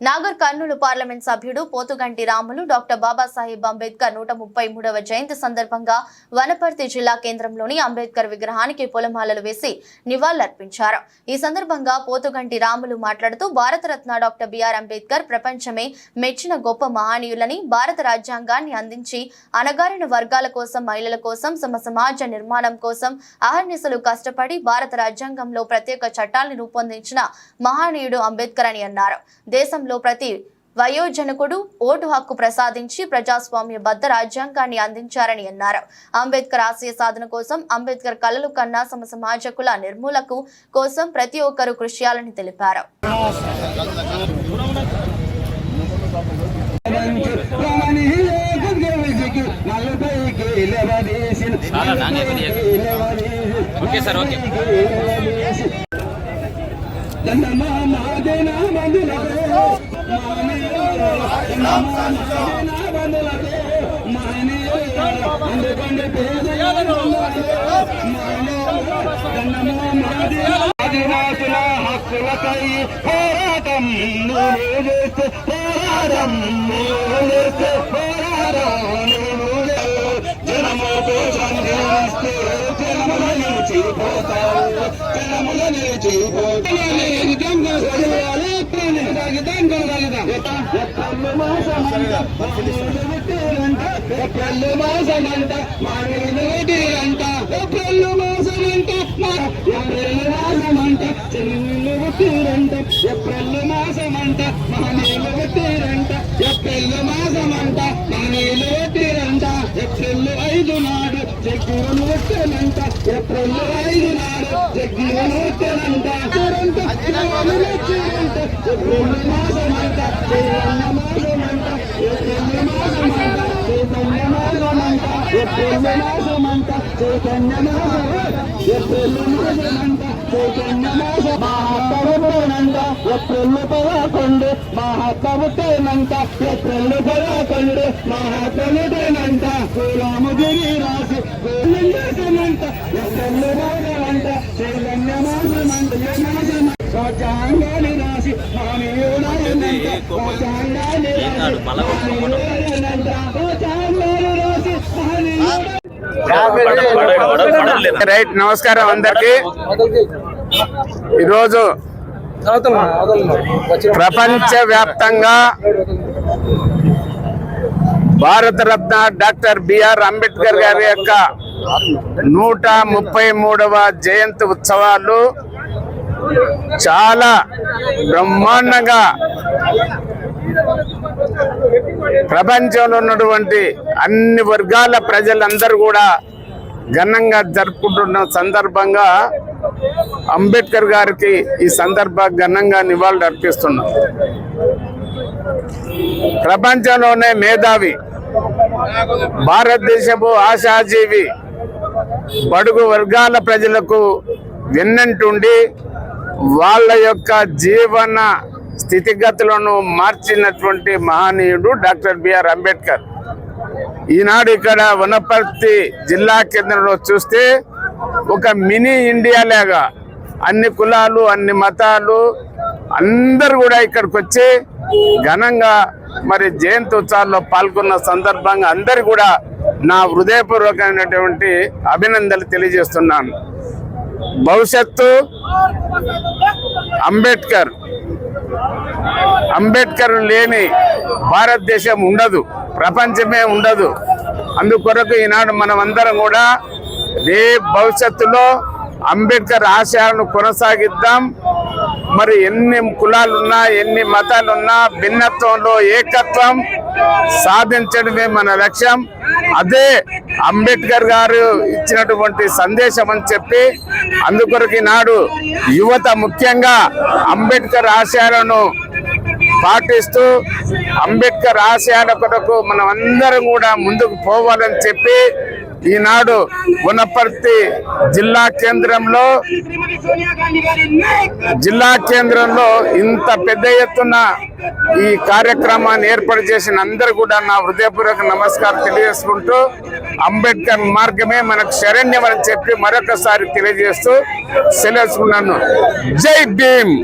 Nagar Kurnool parliament సభ్యుడు Pothuganti Ramulu doctor Babasaheb Ambedkar నూట ముప్పై మూడవ జయంతి సందర్భంగా వనపర్తి జిల్లా కేంద్రంలోని అంబేద్కర్ విగ్రహానికి పొలమాలలు వేసి నివాళులర్పించారు. ఈ సందర్భంగా పోతుగంటి రాములు మాట్లాడుతూ భారతరత్న డాక్టర్ బిఆర్ అంబేద్కర్ ప్రపంచమే మెచ్చిన గొప్ప మహనీయులని భారత రాజ్యాంగాన్ని అందించి అణగారిన వర్గాల కోసం మహిళల కోసం సమ సమాజ నిర్మాణం కోసం అహర్నిశలు కష్టపడి భారత రాజ్యాంగంలో ప్రత్యేక చట్టాలను రూపొందించిన మహనీయుడు అంబేద్కర్ అని అన్నారు. దేశంలో ప్రతి వయోజనకుడు ఓటు హక్కు ప్రసాదించి ప్రజాస్వామ్య బద్ద రాజ్యాంగాన్ని అందించారని అన్నారు. అంబేద్కర్ ఆశయ సాధన కోసం అంబేద్కర్ కలలు కన్నా సమ సమాజ కుల నిర్మూలకు కోసం ప్రతి ఒక్కరూ కృషి చేయాలని తెలిపారు. చాలా నాణ్యత ఓకే. సార్ ఓకే ఆదివాసుల హక్కులకై పోరాటం పోరాటం పోరాటం జనముల నిలిచిపోతావు జనముల నిలిచిపోతావు ఎప్పుడు మాసమంట ఎప్పుడు మాసమంట మా నీళ్ళు పెట్టిరంట మాసమంట మా ఏప్రిల్ మాసమంట చెల్లు పెట్టిరంట ఏప్రిల్ మాసమంట మా నీళ్ళు పెట్టిరంట ఏప్రిల్ మాసమంట మా నీళ్ళు పెట్టిరంట ఏప్రిల్ ఐదు నాడు జగ్గులను పెట్టనంట ఏప్రిల్ ఐదు నాడు ఏప్రిల్ మాసమంట చైతన్య మాసమంట ఏప్రిల్ మాసమంట పదకొండు శ్రీరామగిరి రాసి గోవిందనంట ఏప్రిల్ చైతన్య రాజ్యాంగాన్ని రాసి రైట్ నమస్కారం అందరికి. ఈరోజు ప్రపంచ వ్యాప్తంగా భారతరత్న డాక్టర్ బిఆర్ అంబేద్కర్ గారి యొక్క నూట ముప్పై మూడవ జయంతి ఉత్సవాలు చాలా బ్రహ్మాండంగా ప్రపంచంలో ఉన్నటువంటి అన్ని వర్గాల ప్రజలందరూ కూడా ఘనంగా జరుపుకుంటున్న సందర్భంగా అంబేద్కర్ గారికి ఈ సందర్భ ఘనంగా నివాళులు అర్పిస్తున్నాం. ప్రపంచంలోనే మేధావి భారతదేశపు ఆశాజీవి బడుగు వర్గాల ప్రజలకు విన్నంటుండి వాళ్ళ యొక్క జీవన స్థితిగతులను మార్చినటువంటి మహనీయుడు డాక్టర్ బిఆర్ అంబేద్కర్. ఈనాడు ఇక్కడ వనపర్తి జిల్లా కేంద్రంలో చూస్తే ఒక మినీ ఇండియా లాగా అన్ని కులాలు అన్ని మతాలు అందరు కూడా ఇక్కడికి వచ్చి ఘనంగా మరి జయంతి ఉత్సవాల్లో పాల్గొన్న సందర్భంగా అందరు కూడా నా హృదయపూర్వకమైనటువంటి అభినందనలు తెలియజేస్తున్నాను. భవిష్యత్తు అంబేద్కర్. అంబేద్కర్ లేని భారతదేశం ఉండదు ప్రపంచమే ఉండదు. అందుకొరకు ఈనాడు మనం అందరం కూడా రేపు భవిష్యత్తులో అంబేద్కర్ ఆశయాలను కొనసాగిద్దాం. మరి ఎన్ని కులాలున్నా ఎన్ని మతాలున్నా భిన్నత్వంలో ఏకత్వం సాధించడమే మన లక్ష్యం. అదే అంబేద్కర్ గారు ఇచ్చినటువంటి సందేశం అని చెప్పి అందుకొరకు నాడు యువత ముఖ్యంగా అంబేద్కర్ ఆశయాలను పాటిస్తూ అంబేద్కర్ ఆశయాల కొరకు మనం అందరం కూడా ముందుకు పోవాలని చెప్పి ఈనాడు వనపర్తి జిల్లా కేంద్రంలో జిల్లా కేంద్రంలో ఇంత పెద్ద ఎత్తున ఈ కార్యక్రమాన్ని ఏర్పాటు చేసిన అందరు కూడా నా హృదయపూర్వక నమస్కారం తెలియజేసుకుంటూ అంబేద్కర్ మార్గమే మనకు శరణ్యం అని చెప్పి మరొకసారి తెలియజేస్తూ సెలవుకున్నాను జై భీమ్!